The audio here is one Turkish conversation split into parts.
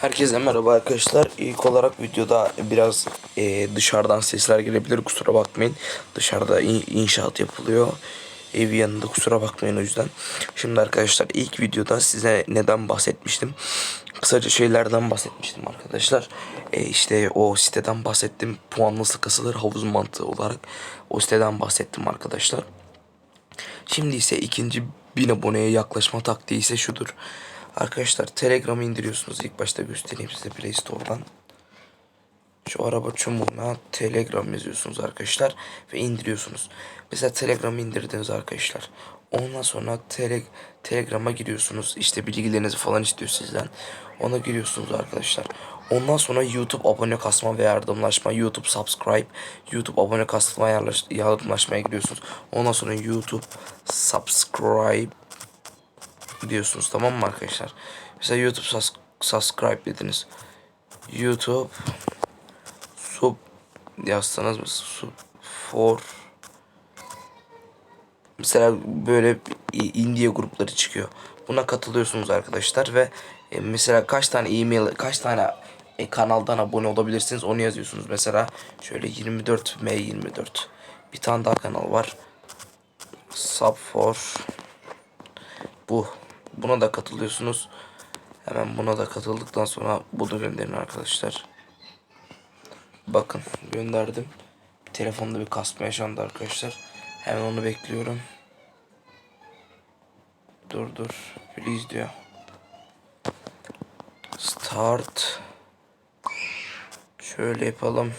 Herkese merhaba arkadaşlar. İlk olarak videoda biraz e, dışarıdan sesler gelebilir. Kusura bakmayın. Dışarıda in- inşaat yapılıyor. Ev yanında kusura bakmayın o yüzden. Şimdi arkadaşlar ilk videoda size neden bahsetmiştim? Kısaca şeylerden bahsetmiştim arkadaşlar. E, işte o siteden bahsettim. Puan nasıl kasılır havuz mantığı olarak. O siteden bahsettim arkadaşlar. Şimdi ise ikinci bin aboneye yaklaşma taktiği ise şudur. Arkadaşlar Telegram'ı indiriyorsunuz. İlk başta göstereyim size Play Store'dan. Şu araba çubuğuna Telegram yazıyorsunuz arkadaşlar ve indiriyorsunuz. Mesela Telegram'ı indirdiniz arkadaşlar. Ondan sonra tele, Telegram'a giriyorsunuz. İşte bilgilerinizi falan istiyor sizden. Ona giriyorsunuz arkadaşlar. Ondan sonra YouTube abone kasma ve yardımlaşma, YouTube subscribe, YouTube abone kasma yardımlaşmaya giriyorsunuz. Ondan sonra YouTube subscribe diyorsunuz tamam mı arkadaşlar? Mesela YouTube sus- subscribe dediniz. YouTube sub yazsanız sub for mesela böyle India grupları çıkıyor. Buna katılıyorsunuz arkadaşlar ve e, mesela kaç tane e-mail kaç tane e, kanaldan abone olabilirsiniz onu yazıyorsunuz. Mesela şöyle 24 M24 bir tane daha kanal var. Sub for bu. Buna da katılıyorsunuz. Hemen buna da katıldıktan sonra bu da gönderin arkadaşlar. Bakın gönderdim. Telefonda bir kasma yaşandı arkadaşlar. Hemen onu bekliyorum. Dur dur. Please diyor. Start. Şöyle yapalım.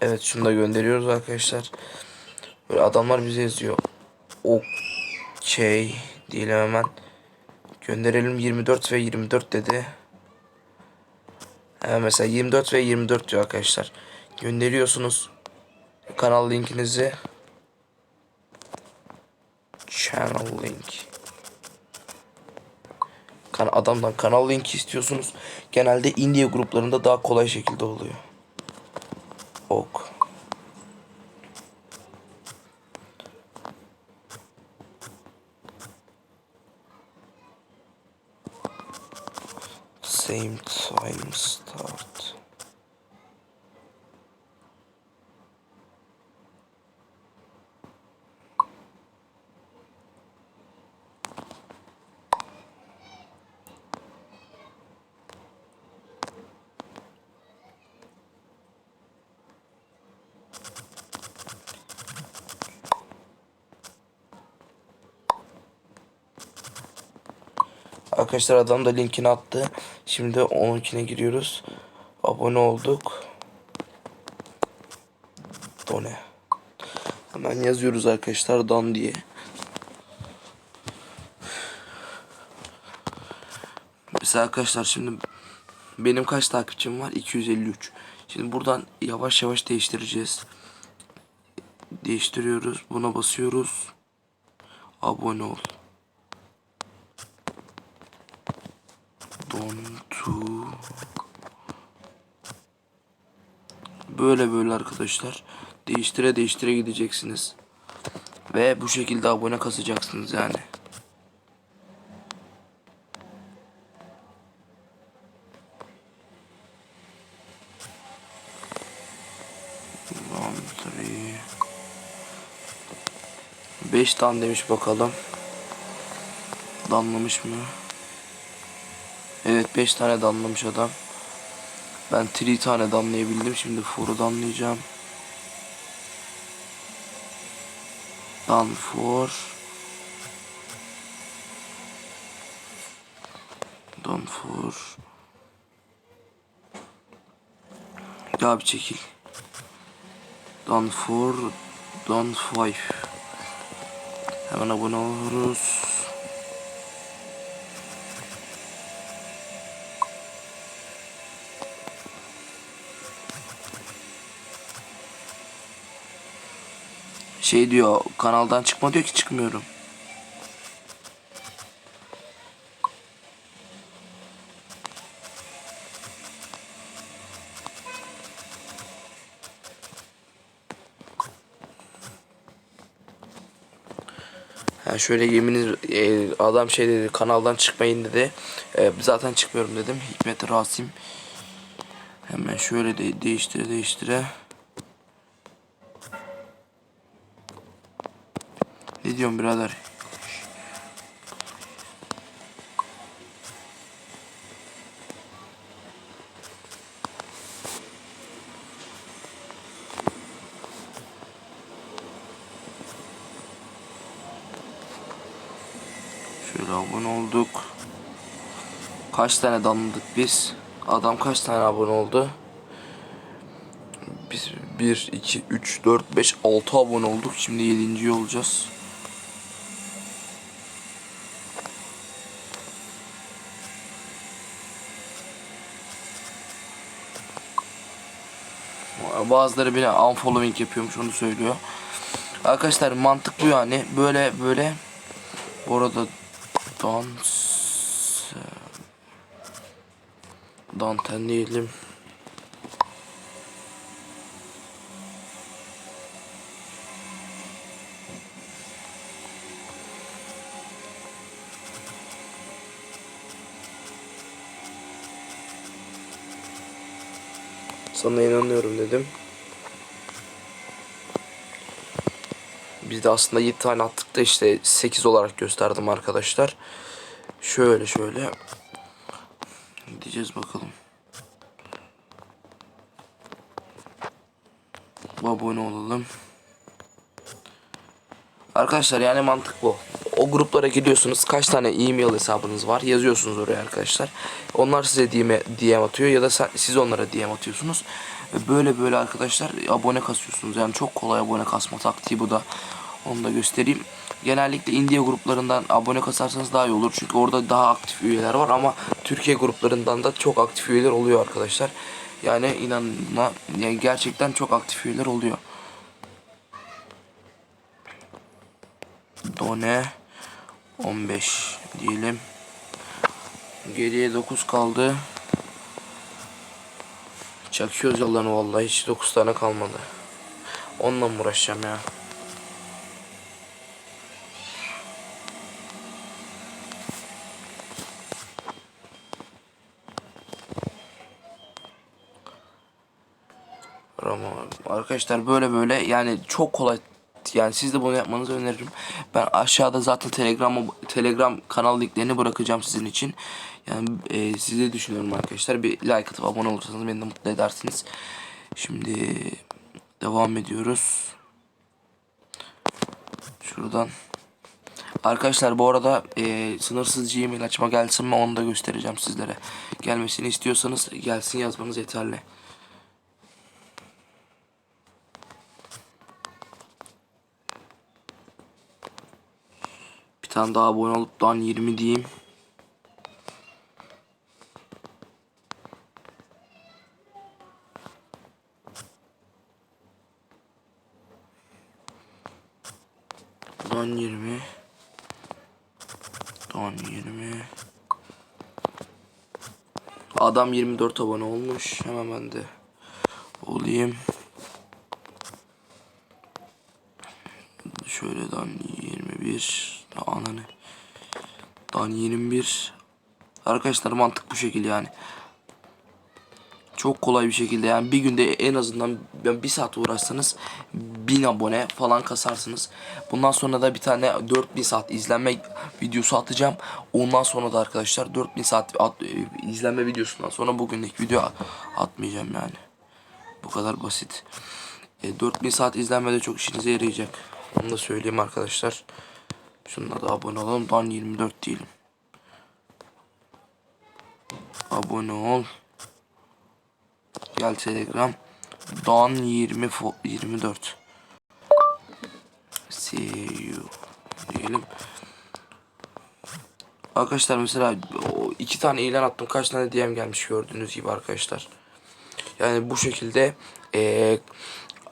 Evet şunu da gönderiyoruz arkadaşlar. Böyle adamlar bize yazıyor. Okey diyelim hemen. Gönderelim 24 ve 24 dedi. Hemen mesela 24 ve 24 diyor arkadaşlar. Gönderiyorsunuz. Kanal linkinizi. Channel link. Kan adamdan kanal linki istiyorsunuz. Genelde India gruplarında daha kolay şekilde oluyor. Ok. Same time start. Arkadaşlar adam da linkini attı. Şimdi onunkine giriyoruz. Abone olduk. Done. Hemen yazıyoruz arkadaşlar dan diye. Mesela arkadaşlar şimdi benim kaç takipçim var? 253. Şimdi buradan yavaş yavaş değiştireceğiz. Değiştiriyoruz. Buna basıyoruz. Abone ol. Don to Böyle böyle arkadaşlar. Değiştire değiştire gideceksiniz. Ve bu şekilde abone kasacaksınız yani. Beş tane demiş bakalım. Damlamış mı? Evet 5 tane damlamış adam. Ben 3 tane damlayabildim. Şimdi four'u damlayacağım. Done for. Done for. Ya bir çekil. Done for. Done five. Hemen abone oluruz. Şey diyor kanaldan çıkma diyor ki çıkmıyorum. Yani şöyle yeminiz e, adam şey dedi kanaldan çıkmayın dedi. E, zaten çıkmıyorum dedim. Hikmet Rasim. Hemen şöyle de değiştire değiştire. Ne diyorsun birader? Şöyle abone olduk. Kaç tane damladık biz? Adam kaç tane abone oldu? Biz 1, 2, 3, 4, 5, 6 abone olduk. Şimdi 7. olacağız. Bazıları bile unfollowing yapıyormuş onu söylüyor. Arkadaşlar mantık bu yani. Böyle böyle bu arada dans danten diyelim. Sana inanıyorum dedim. Biz de aslında 7 tane attık da işte 8 olarak gösterdim arkadaşlar. Şöyle şöyle. Diyeceğiz bakalım. Abone olalım. Arkadaşlar yani mantık bu. O gruplara gidiyorsunuz. Kaç tane e-mail hesabınız var? Yazıyorsunuz oraya arkadaşlar. Onlar size DM, DM atıyor ya da siz onlara DM atıyorsunuz. Böyle böyle arkadaşlar abone kasıyorsunuz. Yani çok kolay abone kasma taktiği bu da. Onu da göstereyim. Genellikle India gruplarından abone kasarsanız daha iyi olur. Çünkü orada daha aktif üyeler var ama Türkiye gruplarından da çok aktif üyeler oluyor arkadaşlar. Yani inanma yani gerçekten çok aktif üyeler oluyor. Done 15 diyelim. Geriye 9 kaldı. Çakıyoruz yalanı vallahi hiç 9 tane kalmadı. Onunla mı uğraşacağım ya? Ama arkadaşlar böyle böyle yani çok kolay yani siz de bunu yapmanızı öneririm. Ben aşağıda zaten Telegram Telegram kanal linklerini bırakacağım sizin için. Yani e, size düşünüyorum arkadaşlar. Bir like atıp abone olursanız beni de mutlu edersiniz. Şimdi devam ediyoruz. Şuradan. Arkadaşlar bu arada e, sınırsız Gmail açma gelsin mi onu da göstereceğim sizlere. Gelmesini istiyorsanız gelsin yazmanız yeterli. Bir tane daha abone olup dan 20 diyeyim. Dan 20 Dan 20 Adam 24 abone olmuş. Hemen ben de olayım. Şöyle dan 21 ananı. Dan 21 Arkadaşlar mantık bu şekilde yani. Çok kolay bir şekilde yani bir günde en azından bir saat uğraşsanız 1000 abone falan kasarsınız. Bundan sonra da bir tane 4000 saat izlenme videosu atacağım. Ondan sonra da arkadaşlar 4000 saat at, izlenme videosundan sonra bugünlük video atmayacağım yani. Bu kadar basit. E, 4000 saat izlenme de çok işinize yarayacak. Onu da söyleyeyim arkadaşlar. Şununla da abone olalım. Dan 24 diyelim. Abone ol. Gel Telegram. Dan 20 fo- 24. See you diyelim. Arkadaşlar mesela iki tane ilan attım. Kaç tane DM gelmiş gördüğünüz gibi arkadaşlar. Yani bu şekilde eee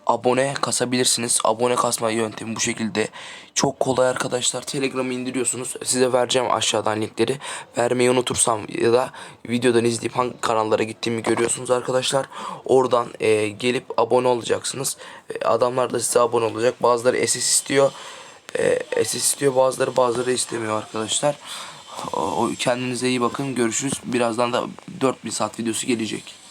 abone kasabilirsiniz. Abone kasma yöntemi bu şekilde. Çok kolay arkadaşlar. Telegram'ı indiriyorsunuz. Size vereceğim aşağıdan linkleri. Vermeyi unutursam ya da videodan izleyip hangi kanallara gittiğimi görüyorsunuz arkadaşlar. Oradan e, gelip abone olacaksınız. E, adamlar da size abone olacak. Bazıları SS istiyor. E, SS istiyor bazıları bazıları istemiyor arkadaşlar. O, kendinize iyi bakın görüşürüz. Birazdan da 4000 saat videosu gelecek.